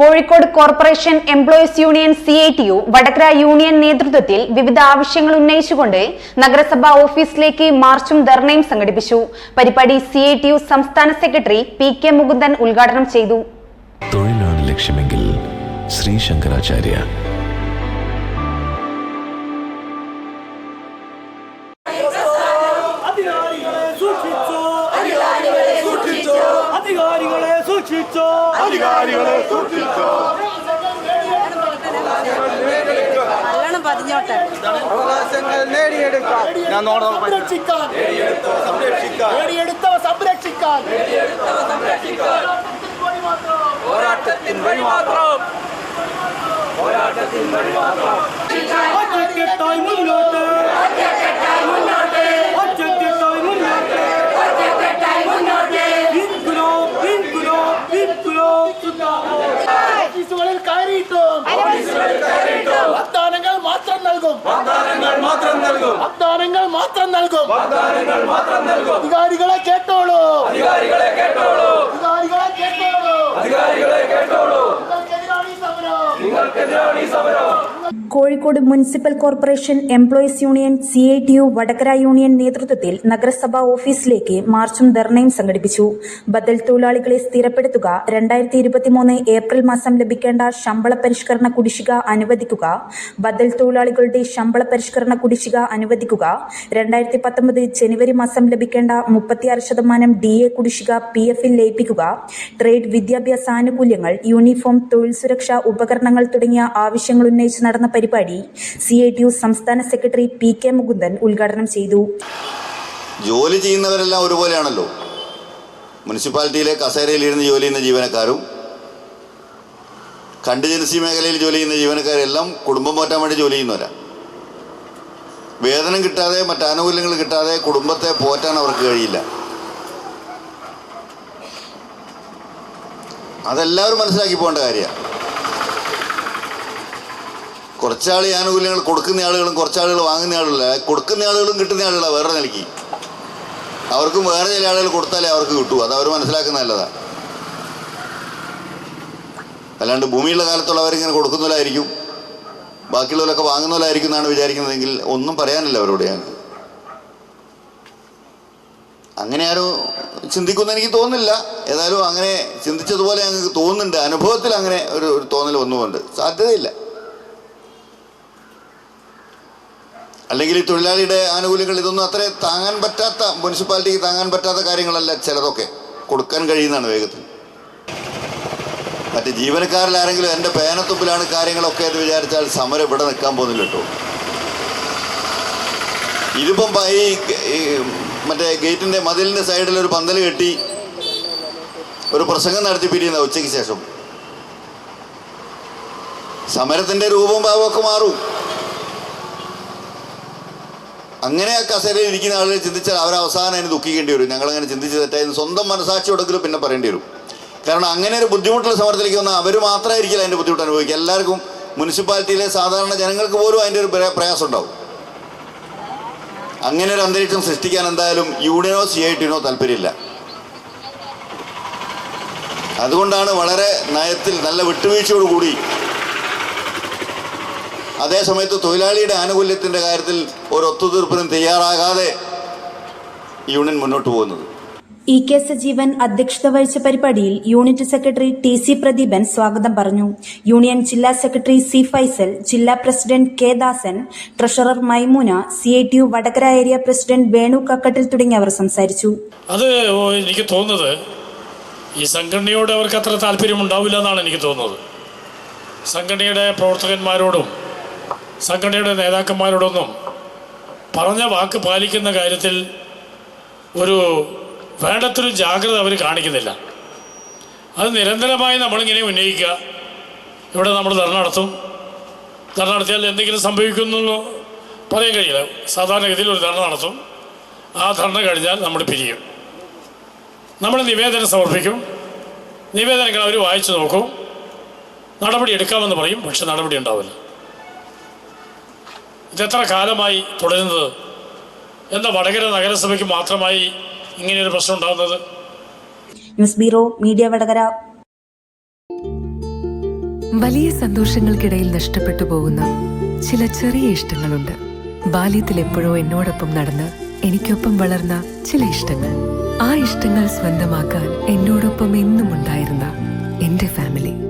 Kozhikode corporation employees union C I T U Vadakara union നേതൃത്വത്തിൽ വിവിധ ആവശ്യങ്ങൾ ഉന്നയിച്ചുകൊണ്ട് നഗരസഭാ ഓഫീസിലേക്ക് മാർച്ചും ധർണയും സംഘടിപ്പിച്ചു. പരിപാടി സി ഐ ടി യു സംസ്ഥാന സെക്രട്ടറി പി കെ മുകുന്ദൻ ഉദ്ഘാടനം ചെയ്തു. തൊഴിലാണ് ലക്ഷ്യമെങ്കിൽ ശ്രീ ശങ്കരാചാര്യ. അധികാരികളെ സൂക്ഷിച്ചോ. അധികാരികളെ സൂക്ഷിച്ചോ. അധികാരികളെ സൂക്ഷിച്ചോ. നല്ലോണം പതിഞ്ഞോട്ടെ. അവകാശങ്ങൾ നേടിയെടുക്കാം ഞാൻ സംരക്ഷിക്കാൻ. സംരക്ഷിക്കാം നേടിയെടുത്തവ സംരക്ഷിക്കാൻ. പോരാട്ടത്തിൻ വഴി മാത്രം. ഒറ്റക്കെട്ടായി മുന്നോട്ട് ഒറ്റക്കെട്ടായി മുന്നോട്ട് ഇൻകുലാബ്, ഇൻകുലാബ്, ഇൻകുലാബ് സിന്ദാബാദ്. ഓഫീസുകളിൽ കയറിയിട്ടും വാഗ്ദാനങ്ങൾ മാത്രം നൽകും വാഗ്ദാനങ്ങൾ മാത്രം നൽകും വാഗ്ദാനങ്ങൾ മാത്രം നൽകും. വാഗ്ദാനങ്ങൾ മാത്രം നൽകും. അധികാരികളെ കേട്ടോളൂ. അധികാരികളെ കേട്ടോളൂ അധികാരികളെ കേട്ടോളൂ അധികാരികളെ കേട്ടോളൂ നിങ്ങൾക്കെതിരാണ് ഈ സമരം നിങ്ങൾക്കെതിരാണ് ഈ സമരം Kozhikode municipal corporation employees union C I T U Vadakara union നേതൃത്വത്തിൽ നഗരസഭാ ഓഫീസിലേക്ക് മാർച്ചും ധർണയും സംഘടിപ്പിച്ചു. ബദൽ തൊഴിലാളികളെ സ്ഥിരപ്പെടുത്തുക രണ്ടായിരത്തി ഇരുപത്തിമൂന്ന് ഏപ്രിൽ മാസം ലഭിക്കേണ്ട ശമ്പള പരിഷ്കരണ കുടിശ്ശിക അനുവദിക്കുക ബദൽ തൊഴിലാളികളുടെ ശമ്പള പരിഷ്കരണ കുടിശ്ശിക അനുവദിക്കുക രണ്ടായിരത്തി പത്തൊമ്പത് ജനുവരി മാസം ലഭിക്കേണ്ട മുപ്പത്തിയാറ് ശതമാനം ഡി എ കുടിശ്ശിക പി എഫിൽ ലയിപ്പിക്കുക ട്രേഡ് വിദ്യാഭ്യാസ ആനുകൂല്യങ്ങൾ യൂണിഫോം തൊഴിൽ സുരക്ഷാ ഉപകരണങ്ങൾ തുടങ്ങിയ ആവശ്യങ്ങൾ ഉന്നയിച്ച് നടന്ന പരിപാടി സി ഐ ടി യു സംസ്ഥാന സെക്രട്ടറി പി കെ മുകുന്ദൻ ഉദ്ഘാടനം ചെയ്തു. ജോലി ചെയ്യുന്നവരെല്ലാം ഒരുപോലെയാണല്ലോ. മുനിസിപ്പാലിറ്റിയിലെ കസേരയിൽ ഇരുന്ന് ജോലി ചെയ്യുന്ന ജീവനക്കാരും കണ്ടിജൻസി മേഖലയിൽ ജോലി ചെയ്യുന്ന ജീവനക്കാരെല്ലാം കുടുംബം പോറ്റാൻ വേണ്ടി ജോലി ചെയ്യുന്നവരാ. വേതനം കിട്ടാതെ മറ്റാനുകൂല്യങ്ങൾ കിട്ടാതെ കുടുംബത്തെ പോറ്റാൻ അവർക്ക് കഴിയില്ല. അതെല്ലാവരും മനസ്സിലാക്കി പോകേണ്ട കാര്യമാണ് കുറച്ചാൾ ഈ ആനുകൂല്യങ്ങൾ കൊടുക്കുന്ന ആളുകളും കുറച്ചാളുകൾ വാങ്ങുന്ന ആളുകളല്ല. കൊടുക്കുന്ന ആളുകളും കിട്ടുന്ന ആളുകളാണ് വേറെ നിലയ്ക്ക്. അവർക്കും വേറെ ചില ആളുകൾ കൊടുത്താലേ അവർക്ക് കിട്ടൂ. അത് അവർ മനസ്സിലാക്കുന്ന നല്ലതാണ് അല്ലാണ്ട് ഭൂമിയുള്ള കാലത്തുള്ള അവരിങ്ങനെ കൊടുക്കുന്നവരായിരിക്കും. ബാക്കിയുള്ളവരൊക്കെ വാങ്ങുന്നവരായിരിക്കും എന്നാണ് വിചാരിക്കുന്നതെങ്കിൽ ഒന്നും പറയാനില്ല അവരോട് ഞാൻ. അങ്ങനെ ആരും ചിന്തിക്കുമെന്ന് എനിക്ക് തോന്നുന്നില്ല. ഏതായാലും അങ്ങനെ ചിന്തിച്ചതുപോലെ ഞങ്ങൾക്ക് തോന്നുന്നുണ്ട്. അനുഭവത്തിൽ അങ്ങനെ ഒരു ഒരു തോന്നൽ വന്നുകൊണ്ട് സാധ്യതയില്ല. അല്ലെങ്കിൽ ഈ തൊഴിലാളിയുടെ ആനുകൂല്യങ്ങൾ ഇതൊന്നും അത്ര താങ്ങാൻ പറ്റാത്ത മുനിസിപ്പാലിറ്റിക്ക് താങ്ങാൻ പറ്റാത്ത കാര്യങ്ങളല്ല ചിലതൊക്കെ കൊടുക്കാൻ കഴിയുന്നതാണ് വേഗത്തിൽ. മറ്റ് ജീവനക്കാരിൽ ആരെങ്കിലും എന്റെ പേനത്തുമ്പിലാണ് കാര്യങ്ങളൊക്കെ എന്ന് വിചാരിച്ചാൽ സമരം ഇവിടെ നിൽക്കാൻ പോകുന്നില്ല കേട്ടോ. ഇതിപ്പം ഈ മറ്റേ ഗേറ്റിന്റെ മതിലിന്റെ സൈഡിൽ ഒരു പന്തൽ കെട്ടി ഒരു പ്രസംഗം നടത്തി പിരിയുന്ന ഉച്ചയ്ക്ക് ശേഷം. സമരത്തിന്റെ രൂപം ഭാവവും ഒക്കെ മാറും. അങ്ങനെ ആ കസേരയിൽ ഇരിക്കുന്ന ആളുകൾ ചിന്തിച്ചാൽ അവരവസാനം അതിന് ദുഃഖിക്കേണ്ടി വരും. ഞങ്ങളങ്ങനെ ചിന്തിച്ച് തെറ്റായിരുന്നു സ്വന്തം മനസാക്ഷിയോടെങ്കിലും പിന്നെ പറയേണ്ടി വരും. കാരണം അങ്ങനെ ഒരു ബുദ്ധിമുട്ടുള്ള സമരത്തിലേക്ക് വന്നാൽ അവർ മാത്രമായിരിക്കില്ല അതിന്റെ ബുദ്ധിമുട്ട് അനുഭവിക്കുക. എല്ലാവർക്കും മുനിസിപ്പാലിറ്റിയിലെ സാധാരണ ജനങ്ങൾക്ക് പോലും അതിന്റെ ഒരു പ്രയാസം ഉണ്ടാവും. അങ്ങനെ ഒരു അന്തരീക്ഷം സൃഷ്ടിക്കാൻ എന്തായാലും യൂണിയനോ സി ഐ ടിനോ താല്പര്യമില്ല. അതുകൊണ്ടാണ് വളരെ നയത്തിൽ നല്ല വിട്ടുവീഴ്ചയോടുകൂടി അതേസമയത്ത് തൊഴിലാളിയുടെ ആനുകൂല്യത്തിന്റെ കാര്യത്തിൽ ഒരു ഒത്തുതീർപ്പിനും തയ്യാറാകാതെ യൂണിയൻ മുന്നോട്ട് പോകുന്നത്. ഇ കെ സജീവൻ അധ്യക്ഷത വഹിച്ച പരിപാടിയിൽ unit secretary T C Pradeepan സ്വാഗതം പറഞ്ഞു. യൂണിയൻ ജില്ലാ സെക്രട്ടറി സി ഫൈസൽ ജില്ലാ president K Dasan treasurer Maimoona C I T U Vadakara area president Venu Kakkattil തുടങ്ങിയവർ സംസാരിച്ചു. അത് എനിക്ക് തോന്നുന്നത് ഈ സംഘടനയോട് അവർക്ക് അത്ര താല്പര്യമുണ്ടാവില്ല എന്നാണ് എനിക്ക് തോന്നുന്നത്. സംഘടനയുടെ പ്രവർത്തകന്മാരോടും സംഘടനയുടെ നേതാക്കന്മാരോടൊന്നും പറഞ്ഞ വാക്ക് പാലിക്കുന്ന കാര്യത്തിൽ ഒരു വേണ്ടത്തൊരു ജാഗ്രത അവർ കാണിക്കുന്നില്ല. അത് നിരന്തരമായി നമ്മളിങ്ങനെ ഉന്നയിക്കുക. ഇവിടെ നമ്മൾ ധർണ നടത്തും. ധർണ നടത്തിയാൽ എന്തെങ്കിലും സംഭവിക്കുന്നു പറയാൻ കഴിയില്ല. സാധാരണഗതിയിൽ ഒരു ധർണ നടത്തും. ആ ധർണ കഴിഞ്ഞാൽ നമ്മൾ പിരിയും. നമ്മൾ നിവേദനം സമർപ്പിക്കും. നിവേദനങ്ങൾ അവർ വായിച്ചു നോക്കും. നടപടി എടുക്കാമെന്ന് പറയും. പക്ഷെ നടപടി ഉണ്ടാവില്ല. ഇതെത്ര കാലമായി തുടരുന്നത്? എന്താ വടകര നഗരസഭയ്ക്ക് മാത്രമായി ഇങ്ങനെയൊരു പ്രശ്നം ഉണ്ടാകുന്നത്? News bureau media Vadakara. വലിയ സന്തോഷങ്ങൾക്കിടയിൽ നഷ്ടപ്പെട്ടു പോകുന്ന ചില ചെറിയ ഇഷ്ടങ്ങളുണ്ട്. ബാല്യത്തിൽ എപ്പോഴോ എന്നോടൊപ്പം നടന്ന് എനിക്കൊപ്പം വളർന്ന ചില ഇഷ്ടങ്ങൾ. ആ ഇഷ്ടങ്ങൾ സ്വന്തമാക്കാൻ എന്നോടൊപ്പം എന്നും ഉണ്ടായിരുന്ന എന്റെ ഫാമിലി.